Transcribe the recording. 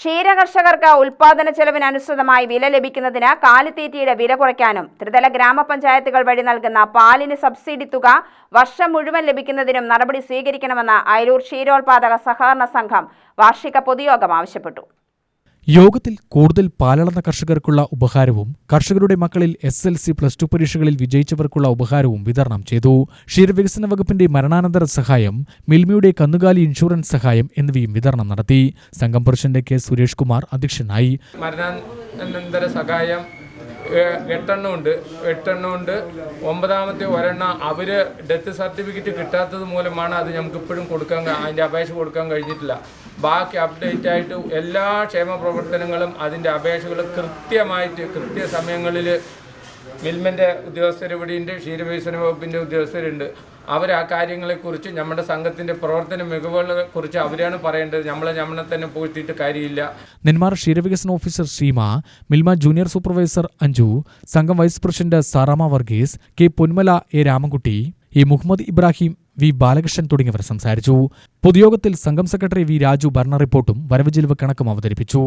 ക്ഷീരകർഷകർക്ക് ഉൽപാദന ചെലവിനനുസൃതമായി വില ലഭിക്കുന്നതിന് കാലിത്തീറ്റയുടെ വില കുറയ്ക്കാനും ത്രിതല ഗ്രാമപഞ്ചായത്തുകൾ വഴി നൽകുന്ന പാലിന് സബ്സിഡി തുക വർഷം മുഴുവൻ ലഭിക്കുന്നതിനും നടപടി സ്വീകരിക്കണമെന്ന് അയലൂർ ക്ഷീരോത്പാദക സഹകരണ സംഘം വാർഷിക പൊതുയോഗം ആവശ്യപ്പെട്ടു. യോഗത്തിൽ കൂടുതൽ പാലളന്ന കർഷകർക്കുള്ള ഉപഹാരവും കർഷകരുടെ മക്കളിൽ S L C plus two പരീക്ഷകളിൽ വിജയിച്ചവർക്കുള്ള ഉപഹാരവും വിതരണം ചെയ്തു. ക്ഷീരവികസന വകുപ്പിന്റെ മരണാനന്തര സഹായം മിൽമയുടെ കന്നുകാലി ഇൻഷുറൻസ് സഹായം എന്നിവയും വിതരണം നടത്തി. സംഘം പ്രസിഡന്റ് കെ സുരേഷ് കുമാർ അധ്യക്ഷനായി. മരണാനന്തര സഹായം എട്ടെണ്ണം ഉണ്ട് എട്ടെണ്ണം ഉണ്ട് ഒമ്പതാമത്തെ ഒരെണ്ണം അവർ ഡെത്ത് സർട്ടിഫിക്കറ്റ് കിട്ടാത്തത് മൂലമാണ് അത് നമുക്ക് ഇപ്പോഴും കൊടുക്കാൻ അതിന്റെ അപേക്ഷ കൊടുക്കാൻ കഴിഞ്ഞിട്ടില്ല. ബാക്കി അപ്ഡേറ്റ് ആയിട്ട് എല്ലാ ക്ഷേമ പ്രവർത്തനങ്ങളും അതിന്റെ അപേക്ഷകൾ കൃത്യമായിട്ട് കൃത്യസമയങ്ങളിൽ മിൽമന്റെ ഉദ്യോഗസ്ഥർ ഇവിടെയുണ്ട് ക്ഷീരവികസന വകുപ്പിന്റെ ഉദ്യോഗസ്ഥരുണ്ട്. അവർ ആ കാര്യങ്ങളെക്കുറിച്ച് നമ്മുടെ സംഘത്തിന്റെ പ്രവർത്തന മികവുകളെ കുറിച്ച് അവരാണ് പറയേണ്ടത്. നമ്മളെ നമ്മളെ തന്നെ പൂഴ്ത്തിയിട്ട് കാര്യമില്ല. നെന്മാർ ക്ഷീരവികസന officer Sheema Milma junior supervisor Anju സംഘം vice president Saramma Varghese K Ponmala A Ramankutty A Muhammad Ibrahim V Balakrishnan തുടങ്ങിയവർ സംസാരിച്ചു. പൊതുയോഗത്തിൽ സംഘം സെക്രട്ടറി വി രാജു ഭരണ റിപ്പോർട്ടും വരവ് ചെലവ് കണക്കും അവതരിപ്പിച്ചു.